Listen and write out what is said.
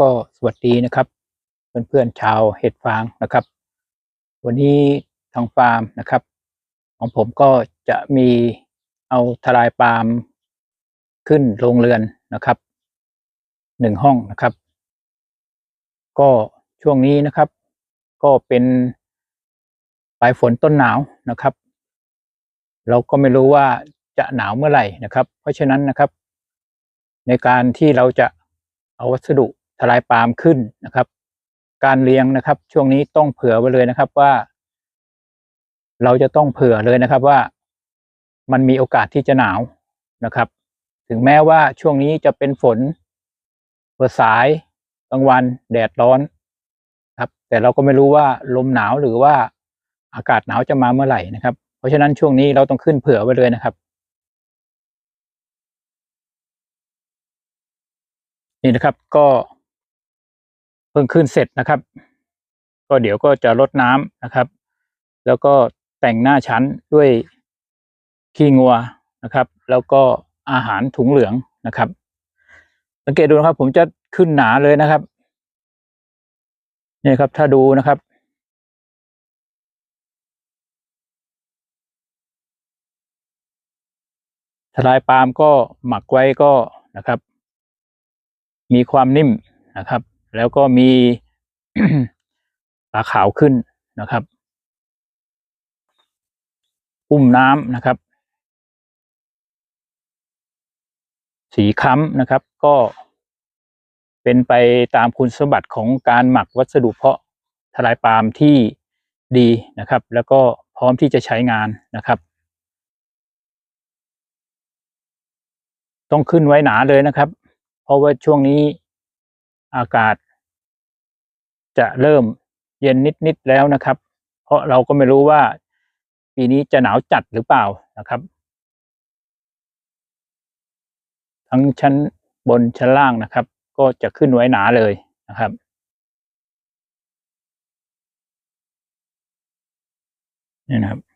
ก็สวัสดีนะครับ เพื่อนๆชาวเห็ดฟางนะครับ วันนี้ทางฟาร์มนะครับ ของผมก็จะมีเอาทลายปาล์มขึ้นโรงเรือนนะครับหนึ่งห้องนะครับ ก็ช่วงนี้นะครับ ก็เป็นปลายฝนต้นหนาวนะครับ เราก็ไม่รู้ว่าจะหนาวเมื่อไหร่นะครับ เพราะฉะนั้นนะครับ ในการที่เราจะเอาวัสดุ ทลายปาล์มขึ้นนะครับ การเลี้ยงนะครับ ช่วงนี้ต้องเผื่อไว้เลยนะครับว่า เราจะต้องเผื่อเลยนะครับว่า มันมีโอกาสที่จะหนาวนะครับ ถึงแม้ว่าช่วงนี้จะเป็นฝนเปิดสายกลางวันแดดร้อนครับ แต่เราก็ไม่รู้ว่าลมหนาวหรือว่าอากาศหนาวจะมาเมื่อไหร่นะครับ เพราะฉะนั้นช่วงนี้เราต้องขึ้นเผื่อไว้เลยนะครับนี่นะครับก็ พิ่งขึ้นเสร็จนะครับ ก็เดี๋ยวก็จะรดน้ำนะครับ แล้วก็แต่งหน้าชั้นด้วยขี้งัวนะครับ แล้วก็อาหารถุงเหลืองนะครับ สังเกตดูนะครับ ผมจะขึ้นหนาเลยนะครับนี่ครับถ้าดูนะครับ ทลายปาล์มก็หมักไว้ก็นะครับ มีความนิ่มนะครับ แล้วก็มีปลาขาวขึ้นนะครับ อุ้มน้ำนะครับ สีค้ำนะครับ ก็เป็นไปตามคุณสมบัติของการหมักวัสดุเพาะทลายปาล์มที่ดีนะครับ แล้วก็พร้อมที่จะใช้งานนะครับ ต้องขึ้นไว้หนาเลยนะครับ เพราะว่าช่วงนี้ อากาศ จะเริ่มเย็นนิดๆแล้วนะครับ เพราะเราก็ไม่รู้ว่าปีนี้จะหนาวจัดหรือเปล่านะครับ ทั้งชั้นบนชั้นล่างนะครับ ก็จะขึ้นไว้หนาเลยนะครับนี่นะครับ